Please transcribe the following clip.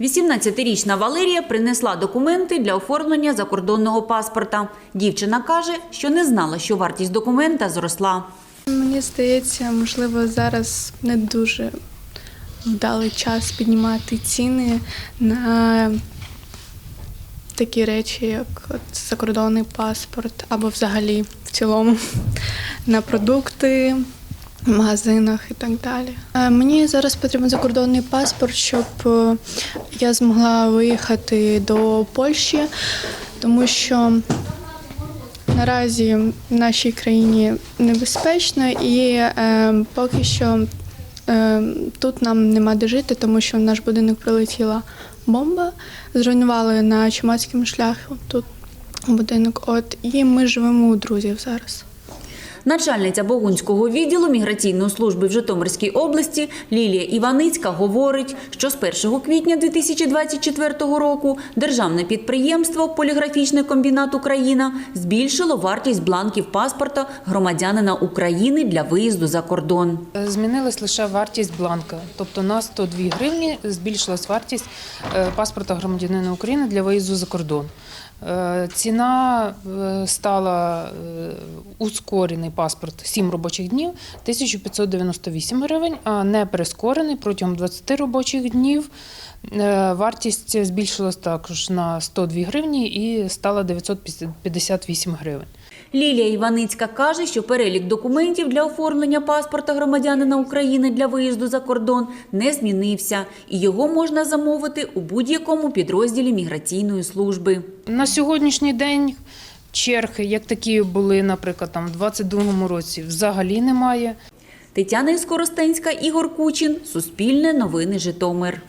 18-річна Валерія принесла документи для оформлення закордонного паспорта. Дівчина каже, що не знала, що вартість документа зросла. Мені здається, можливо, зараз не дуже вдалий час піднімати ціни на такі речі, як закордонний паспорт, або взагалі в цілому на продукти. Магазинах і так далі. Е, Мені зараз потрібен закордонний паспорт, щоб е, я змогла виїхати до Польщі, тому що наразі в нашій країні небезпечно і е, поки що тут нам нема де жити, тому що в наш будинок прилетіла бомба, зруйнували на чумацькому шляху тут будинок. От і ми живемо у друзів зараз. Начальниця Богунського відділу міграційної служби в Житомирській області Лілія Іваницька говорить, що з 1 квітня 2024 року державне підприємство Поліграфічний комбінат Україна збільшило вартість бланків паспорта громадянина України для виїзду за кордон. Змінилась лише вартість бланка, тобто на 102 гривні збільшилась вартість е, паспорта громадянина України для виїзду за кордон. Е, Ціна е, стала е, ускорений паспорт 7 робочих днів 1598 гривень, а не прискорений протягом 20 робочих днів. е, Вартість збільшилась також на 102 гривні і стала 958 гривень. Лілія Іваницька каже, що перелік документів для оформлення паспорта громадянина України для виїзду за кордон не змінився, і його можна замовити у будь-якому підрозділі міграційної служби. На сьогоднішній день черги, як такі були, наприклад, там в 22-му році, взагалі немає. Тетяна Іскоростенська, Ігор Кучин, Суспільне новини Житомир.